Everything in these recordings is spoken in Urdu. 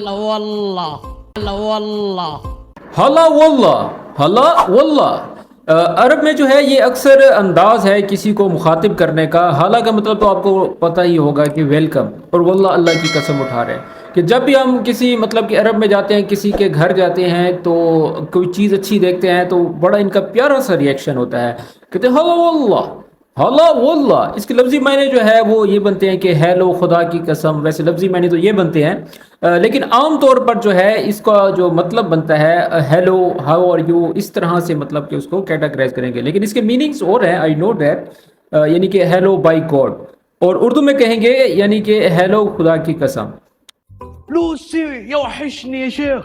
هلا والله هلا والله حلا واللہ حلا واللہ عرب میں جو ہے، یہ اکثر انداز ہے کسی کو مخاطب کرنے کا. حالا کا مطلب تو آپ کو پتہ ہی ہوگا کہ ویلکم اور واللہ اللہ کی قسم اٹھا رہے ہیں کہ جب بھی ہم کسی مطلب کہ عرب میں جاتے ہیں، کسی کے گھر جاتے ہیں، تو کوئی چیز اچھی دیکھتے ہیں، تو بڑا ان کا پیارا سا ریئیکشن ہوتا ہے. کہتے ہیں حلا واللہ حلا واللہ، اس کے لفظی معنی جو ہے وہ یہ بنتے ہیں کہ ہیلو، خدا کی قسم، ویسے لفظی معنی تو یہ بنتے ہیں لیکن عام طور پر جو ہے اس کا جو مطلب بنتا ہے، ہیلو، ہاؤ آر یو، اس طرح سے مطلب کہ اس کو کیٹاگرائز کریں گے، لیکن اس کے میننگز اور ہیں آئی نو دیٹ یعنی کہ ہیلو بائی گاڈ، اور اردو میں کہیں گے یعنی کہ ہیلو، خدا کی قسم۔ لوسي يوحشني يا شيخ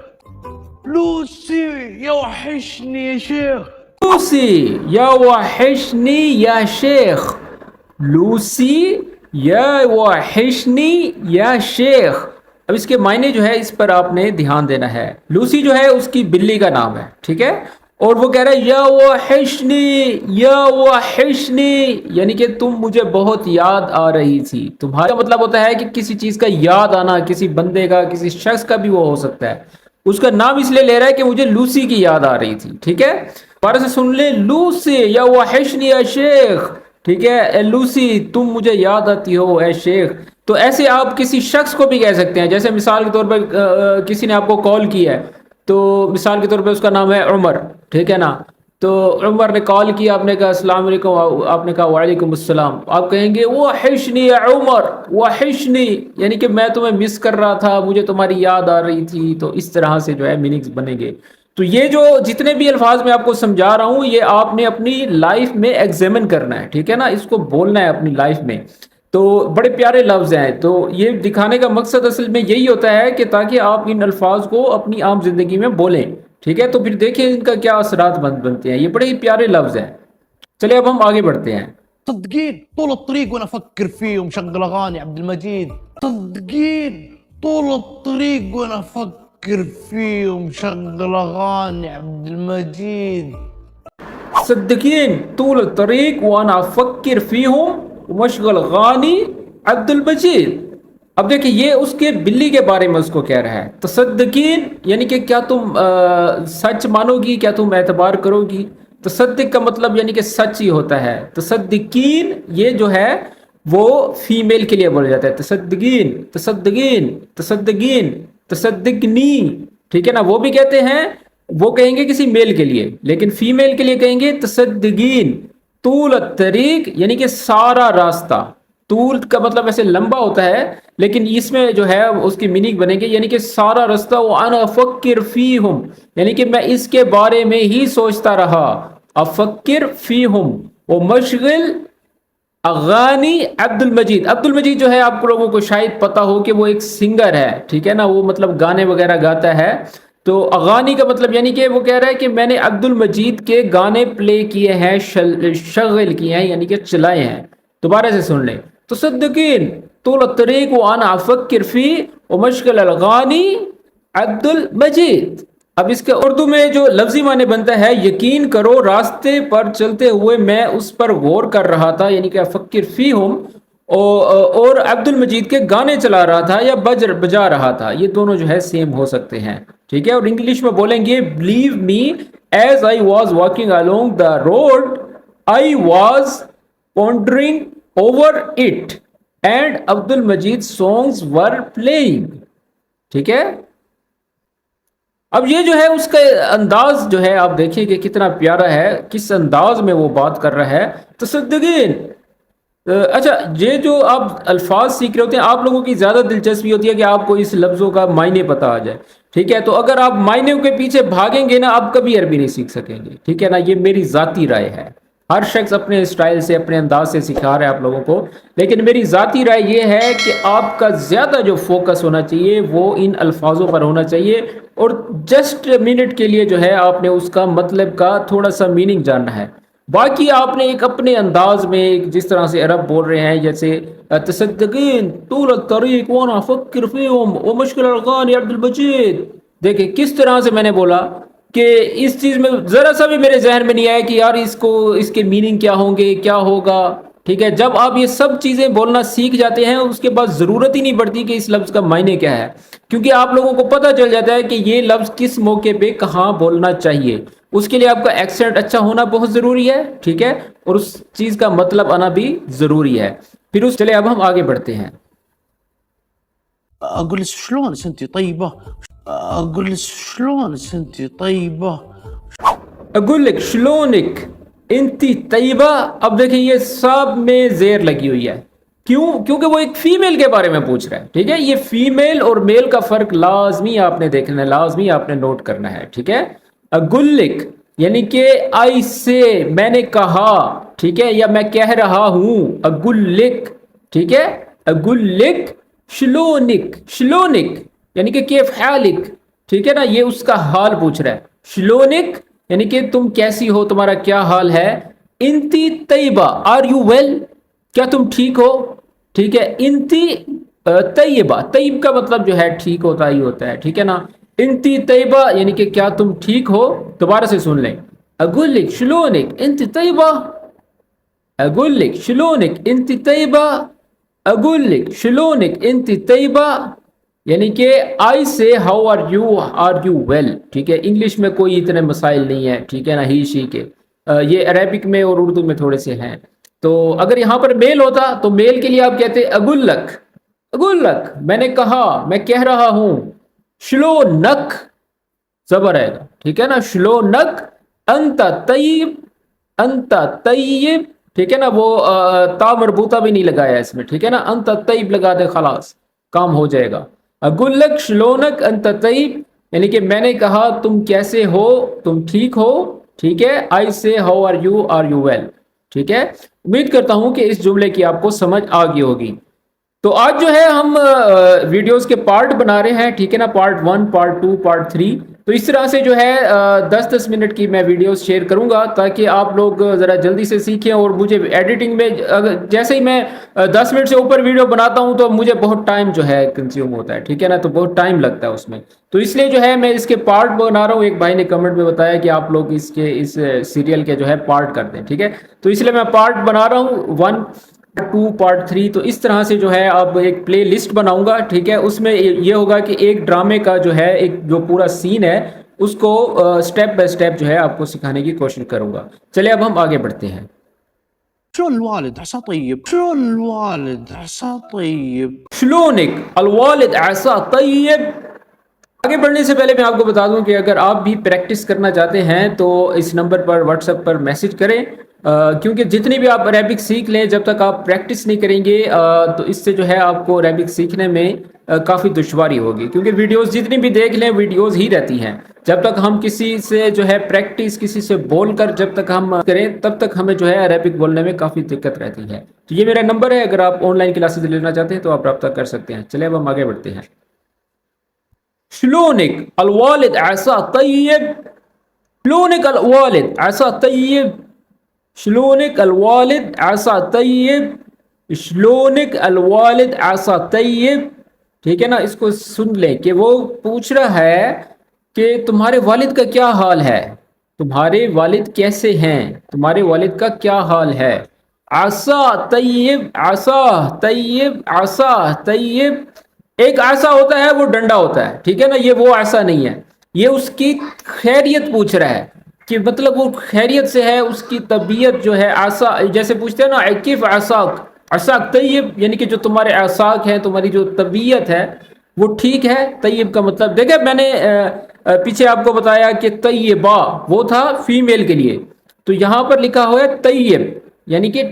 لوسي يوحشني يا شيخ لوسی، یا وحشنی، یا شیخ. لوسی، یا وحشنی، یا شیخ. اب اس کے معنی جو ہے، اس پر آپ نے دھیان دینا ہے۔ لوسی جو ہے، اس کی بلی کا نام ہے، ٹھیک ہے؟ اور وہ کہہ رہا ہے، یا وحشنی یا وحشنی یعنی کہ تم مجھے بہت یاد آ رہی تھی۔ تمہارا مطلب ہوتا ہے کہ کسی چیز کا یاد آنا، کسی بندے کا، کسی شخص کا بھی وہ ہو سکتا ہے۔ اس کا نام اس لیے لے رہا ہے کہ مجھے لوسی کی یاد آ رہی تھی، ٹھیک ہے؟ دوبارہ سن لیں لوسی، یا وحشنی یا شیخ۔ ٹھیک ہے؟ اے لوسی، تم مجھے یاد آتی ہو، اے شیخ۔ تو ایسے آپ کسی شخص کو بھی کہہ سکتے ہیں، جیسے مثال کے طور پر کسی نے آپ کو کال کی ہے۔ تو مثال کے طور پہ اس کا نام ہے عمر، ٹھیک ہے نا؟ تو عمر نے کال کیا آپ نے کہا، السلام علیکم آپ نے کہا، وعلیکم السلام۔ آپ کہیں گے وہ حشنی عمر وہ حشنی یعنی کہ میں تمہیں مس کر رہا تھا، مجھے تمہاری یاد آ رہی تھی۔ تو اس طرح سے جو ہے میننگز بنیں گے۔ تو یہ جو جتنے بھی الفاظ میں آپ کو سمجھا رہا ہوں، یہ آپ نے اپنی لائف میں ایگزامن کرنا ہے، ٹھیک ہے نا؟ اس کو بولنا ہے اپنی لائف میں۔ تو بڑے پیارے لفظ ہیں۔ تو یہ دکھانے کا مقصد اصل میں یہی ہوتا ہے کہ تاکہ آپ ان الفاظ کو اپنی عام زندگی میں بولیں، ٹھیک ہے؟ تو پھر دیکھیں ان کا کیا اثرات بن، بنتے ہیں۔ یہ بڑے ہی پیارے لفظ ہیں۔ چلیے اب ہم آگے بڑھتے ہیں۔ صدقين طول الطريق وانا افكر فيه ومشغل اغاني عبد المجيد. صدقين طول الطريق وانا افكر فكر فيه ومشغل اغاني عبد المجيد. صدقین طول الطریق وانا فکر فیہم ومشغل غانی عبد المجید اب دیکھیں، یہ اس کے بلی کے بارے میں اس کو کہہ رہا ہے۔ تصدقین یعنی کہ کیا تم سچ مانو گی کیا تم اعتبار کرو گی تصدق کا مطلب یعنی کہ سچ ہی ہوتا ہے۔ تصدقین، یہ جو ہے، وہ فیمیل کے لیے بولا جاتا ہے تصدقین تصدقین تصدقین۔ تصدقنی ٹھیک ہے نا؟ وہ بھی کہتے ہیں، وہ کہیں گے کسی میل کے لیے، لیکن فیمیل کے لیے کہیں گے تصدقین، طول الطریق یعنی کہ سارا راستہ۔ طول کا مطلب ایسے لمبا ہوتا ہے، لیکن اس میں جو ہے، اس کی میننگ بنے گی یعنی کہ سارا راستہ وہ انا افکر فیہم یعنی کہ میں اس کے بارے میں ہی سوچتا رہا۔ افکر فیہم وہ مشغل اغانی عبد المجید عبد المجید جو ہے آپ لوگوں کو شاید پتا ہو کہ وہ ایک سنگر ہے، ٹھیک ہے نا؟ وہ مطلب گانے وغیرہ گاتا ہے۔ تو اغانی کا مطلب یعنی کہ وہ کہہ رہا ہے کہ میں نے عبد المجید کے گانے پلے کیے ہیں، شل- شغل کیے ہیں یعنی کہ چلائے ہیں۔ دوبارہ سے سن لیں۔ تو صدقین طول الطریق وانا افکر فی ومشغل الغانی عبد المجید اب اس کے اردو میں جو لفظی معنی بنتا ہے، یقین کرو راستے پر چلتے ہوئے میں اس پر غور کر رہا تھا یعنی کہ فکر فی ہوں اور عبد المجید کے گانے چلا رہا تھا یا بج بجا رہا تھا۔ یہ دونوں جو ہے سیم ہو سکتے ہیں۔ ٹھیک ہے؟ اور انگلش میں بولیں گے believe me as I was walking along the road I was pondering over it and Abdul Majeed songs were playing ٹھیک ہے؟ اب یہ جو ہے اس کا انداز جو ہے آپ دیکھیں کہ کتنا پیارا ہے، کس انداز میں وہ بات کر رہا ہے۔ تصدقین اچھا یہ جو آپ الفاظ سیکھ رہے ہوتے ہیں، آپ لوگوں کی زیادہ دلچسپی ہوتی ہے کہ آپ کو اس لفظوں کا معنی پتہ آ جائے۔ ٹھیک ہے، تو اگر آپ معنیوں کے پیچھے بھاگیں گے نا، آپ کبھی عربی نہیں سیکھ سکیں گے۔ ٹھیک ہے نا، یہ میری ذاتی رائے ہے۔ ہر شخص اپنے اسٹائل سے، اپنے انداز سے سکھا رہا ہے آپ لوگوں کو۔ لیکن میری ذاتی رائے یہ ہے کہ آپ کا زیادہ جو فوکس ہونا چاہیے وہ ان الفاظوں پر ہونا چاہیے۔ اور جسٹ منٹ کے لیے جو ہے آپ نے اس کا مطلب کا تھوڑا سا میننگ جاننا ہے۔ باقی آپ نے ایک اپنے انداز میں جس طرح سے عرب بول رہے ہیں، جیسے تصدقین طول الطریق وانا فکر فیہم ومشکل الغانی عبد المجید دیکھیں کس طرح سے میں نے بولا کہ اس چیز میں ذرا سا بھی میرے ذہن میں نہیں آیا کہ یار اس کو اس کے میننگ کیا ہوں گے، کیا ہوگا؟ ٹھیک ہے؟ جب آپ یہ سب چیزیں بولنا سیکھ جاتے ہیں، اس کے بعد ضرورت ہی نہیں پڑتی کہ اس لفظ کا معنی کیا ہے۔ کیونکہ آپ لوگوں کو پتہ چل جاتا ہے کہ یہ لفظ کس موقع پہ کہاں بولنا چاہیے۔ اس کے لیے آپ کا ایکسنٹ اچھا ہونا بہت ضروری ہے، ٹھیک ہے؟ اور اس چیز کا مطلب آنا بھی ضروری ہے۔ پھر اس چلے، اب ہم آگے بڑھتے ہیں۔ اقول لك شلونك انت طيبه اقول شلونك انت طيبه اگلک شلونک انتی طیبہ اب دیکھیں یہ سب میں زیر لگی ہوئی ہے کیوں کیونکہ وہ ایک فیمیل کے بارے میں پوچھ رہا ہے، ٹھیک ہے؟ یہ فیمیل اور میل کا فرق لازمی آپ نے دیکھنا ہے، لازمی آپ نے نوٹ کرنا ہے، ٹھیک ہے؟ اگلک یعنی کہ آئی سے میں نے کہا، ٹھیک ہے؟ یا میں کہہ رہا ہوں اگلک ٹھیک ہے؟ اگلک شلونک شلونک یعنی کہ کیف حالک؟ ٹھیک ہے نا؟ یہ اس کا حال پوچھ رہا ہے۔ شلونک یعنی کہ تم کیسی ہو؟ تمہارا کیا حال ہے؟ Aunty Tayyaba, are you well? کیا تم ٹھیک ہو؟ ٹھیک ہے، انتی طیبہ۔ طیب کا مطلب جو ہے ٹھیک ہوتا ہی ہوتا ہے، ٹھیک ہے نا؟ انتی طیبہ یعنی کہ کیا تم ٹھیک ہو؟ دوبارہ سے سن لیں۔ اگلک، شلونک، انتی طیبہ۔ اقول لك شلونك انت طيبة اقول لك شلونك انت طيبة یعنی کہ I say how are you are you well, ٹھیک ہے؟ انگلش میں کوئی اتنے مسائل نہیں ہے ٹھیک ہے نا؟ ہی، شی کے۔ یہ عربک میں اور اردو میں تھوڑے سے ہیں۔ تو اگر یہاں پر میل ہوتا تو میل کے لیے آپ کہتے اگلک اگلک میں نے کہا، میں کہہ رہا ہوں، شلو نک زبر آئے گا ٹھیک ہے نا؟ شلو نک، انت طیب انت طیب۔ ٹھیک ہے نا؟ وہ تا مربوطہ بھی نہیں لگایا اس میں، ٹھیک ہے نا؟ انت طیب لگا دے، خلاص، کام ہو جائے گا۔ اگلک شلونک انت طیب یعنی کہ میں نے کہا تم کیسے ہو؟ تم ٹھیک ہو؟ ٹھیک ہے؟ I say how are you? Are you well? ٹھیک ہے؟ امید کرتا ہوں کہ اس جملے کی آپ کو سمجھ آ گئی ہوگی۔ تو آج جو ہے ہم ویڈیوز کے پارٹ بنا رہے ہیں، ٹھیک ہے نا؟ Part one, part two, part three. تو اس طرح سے جو ہے دس دس منٹ کی میں ویڈیوز شیئر کروں گا تاکہ آپ لوگ ذرا جلدی سے سیکھیں اور مجھے ایڈیٹنگ میں جیسے ہی میں دس منٹ سے اوپر ویڈیو بناتا ہوں تو مجھے بہت ٹائم جو ہے کنزیوم ہوتا ہے، ٹھیک ہے نا؟ تو بہت ٹائم لگتا ہے اس میں۔ تو اس لیے جو ہے، میں اس کے پارٹ بنا رہا ہوں۔ ایک بھائی نے کمنٹ میں بتایا کہ آپ لوگ اس کے، اس سیریل کے جو ہے پارٹ کر دیں، ٹھیک ہے؟ تو اس لیے میں پارٹ بنا رہا ہوں۔ ون ٹو پارٹ تھری تو اس طرح سے جو ہے اب ایک پلے لسٹ بناؤں گا ٹھیک ہے؟ اس میں یہ ہوگا کہ ایک ڈرامے کا جو ہے ایک جو پورا سین ہے اس کو سٹیپ بائی سٹیپ جو ہے آپ کو سکھانے کی کوشش کروں گا۔ چلے اب ہم آگے بڑھتے ہیں۔ الوالد عسى طيب شلون الوالد عسى طيب شلونک الوالد عیسا طیب۔ آگے بڑھنے سے پہلے میں آپ کو بتا دوں کہ اگر آپ بھی پریکٹس کرنا چاہتے ہیں تو اس نمبر پر واٹس ایپ پر میسج کریں۔ کیونکہ جتنی بھی آپ عربک سیکھ لیں، جب تک آپ پریکٹس نہیں کریں گے تو اس سے جو ہے آپ کو عربک سیکھنے میں کافی دشواری ہوگی۔ کیونکہ ویڈیوز جتنی بھی دیکھ لیں ویڈیوز ہی رہتی ہیں۔ جب تک ہم کسی سے جو ہے پریکٹس کسی سے بول کر جب تک ہم کریں، تب تک ہمیں جو ہے عربک بولنے میں کافی دقت رہتی ہے۔ تو یہ میرا نمبر ہے۔ اگر آپ آن لائن کلاسز لینا چاہتے ہیں، تو آپ رابطہ کر سکتے ہیں۔ چلے اب ہم آگے بڑھتے ہیں۔ شلونك الوالد عسى طيب شلونك الوالد عسى طيب شلونك الوالد عسى طيب؟ شلونك الوالد عسى طيب؟ ٹھیک ہے نا، اس کو سن لیں کہ وہ پوچھ رہا ہے کہ تمہارے والد کا کیا حال ہے؟ تمہارے والد کیسے ہیں؟ تمہارے والد کا کیا حال ہے؟ آسا طیب آسا طیب آسا طیب ایک ایسا ہوتا ہے، وہ ڈنڈا ہوتا ہے۔ ٹھیک ہے نا، یہ وہ ایسا نہیں ہے۔ یہ اس کی خیریت پوچھ رہا ہے۔ کہ مطلب وہ خیریت سے ہے، اس کی طبیعت جو ہے ایسا جیسے پوچھتے ہیں نا کیف ایساک ایساک طیب یعنی کہ جو تمہارے ایساک ہیں، تمہاری جو طبیعت ہے، وہ ٹھیک ہے؟ طیب کا مطلب دیکھیں، میں نے پیچھے آپ کو بتایا کہ طیبہ وہ تھا فیمیل کے لیے۔ تو یہاں پر لکھا ہوا ہے طیب یعنی کہ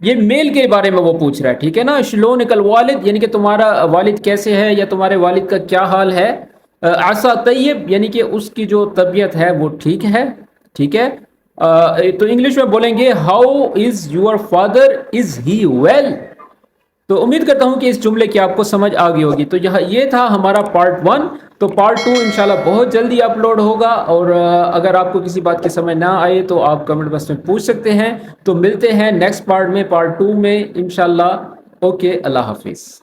یہ میل کے بارے میں وہ پوچھ رہا ہے، ٹھیک ہے نا؟ شلون کل والد یعنی کہ تمہارا والد کیسے ہے یا تمہارے والد کا کیا حال ہے؟ آسا طیب یعنی کہ اس کی جو طبیعت ہے، وہ ٹھیک ہے۔ ٹھیک ہے؟ تو انگلش میں بولیں گے how is your father is he well تو امید کرتا ہوں کہ اس جملے کی آپ کو سمجھ آ گئی ہوگی۔ تو یہ تھا ہمارا پارٹ ون تو پارٹ ٹو انشاءاللہ بہت جلدی اپلوڈ ہوگا۔ اور اگر آپ کو کسی بات کی سمجھ نہ آئے تو آپ کمنٹ باکس میں پوچھ سکتے ہیں۔ تو ملتے ہیں نیکسٹ پارٹ میں پارٹ ٹو میں، انشاءاللہ۔ اوکے، اللہ حافظ۔